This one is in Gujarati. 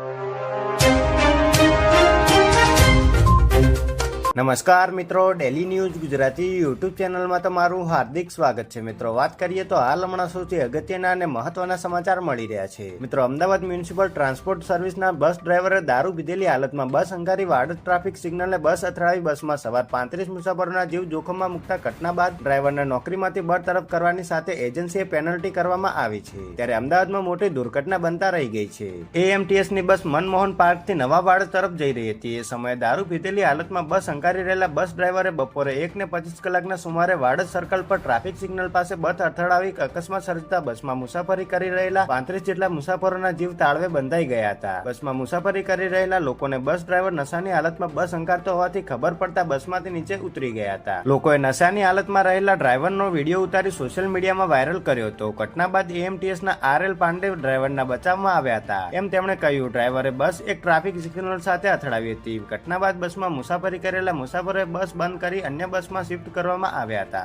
you. નમસ્કાર મિત્રો ડેલી ન્યૂઝ ગુજરાતી યુટ્યુબ ચેનલમાં તમારું હાર્દિક સ્વાગત છે. મિત્રો, વાત કરીએ તો હાલ હમણાં સૌથી અગત્યના અને મહત્વના સમાચાર મળી રહ્યા છે. મિત્રો, અમદાવાદ મ્યુનિસિપલ ટ્રાન્સપોર્ટ સર્વિસના બસ ડ્રાઈવરે દારૂ પીધેલી હાલતમાં બસ અંગારી વાડજ ટ્રાફિક સિગ્નલને બસ અથડાવી બસમાં સવાર પાંત્રીસ મુસાફરોના જીવ જોખમમાં મુકતા ઘટના બાદ ડ્રાઈવરને નોકરીમાંથી બરતરફ કરવાની સાથે એજન્સીએ પેનલ્ટી કરવામાં આવી છે. ત્યારે અમદાવાદમાં મોટી દુર્ઘટના બનતા રહી ગઈ છે. એએમટીએસની બસ મનમોહન પાર્કથી નવા વાડ તરફ જઈ રહી હતી. એ સમયે દારૂ પીધેલી હાલતમાં બસ અંકારી રહેલા બસ ડ્રાઈવરે બપોરે એક ને પચીસ કલાકના સુમારે વાડજ સર્કલ પર ટ્રાફિક સિગ્નલ પાસે બસ અથડાવી અકસ્માત સર્જતા બસમાં મુસાફરી કરી રહેલા પાંત્રીસ જેટલા મુસાફરોના જીવ તાળવે બંધાઈ ગયા હતા. બસમાં મુસાફરી કરી રહેલા લોકોને બસ ડ્રાઈવર નશાની હાલતમાં બસ અંકારતો હોવાથી ખબર પડતા બસમાંથી નીચે ઉતરી ગયા હતા. લોકોએ નશાની હાલતમાં રહેલા ડ્રાઈવરનો વીડિયો ઉતારી સોશિયલ મીડિયામાં વાયરલ કર્યો હતો. ઘટના બાદ એએમટીએસના આર એલ પાંડે ડ્રાઈવરના બચાવમાં આવ્યા હતા. એમ તેમણે કહ્યું, ડ્રાઈવરે બસ એક ટ્રાફિક સિગ્નલ સાથે અથડાવી હતી. ઘટના બાદ બસમાં મુસાફરી કરેલા મુસાફરોએ બસ બંધ કરી અન્ય બસમાં શિફ્ટ કરવામાં આવ્યા હતા.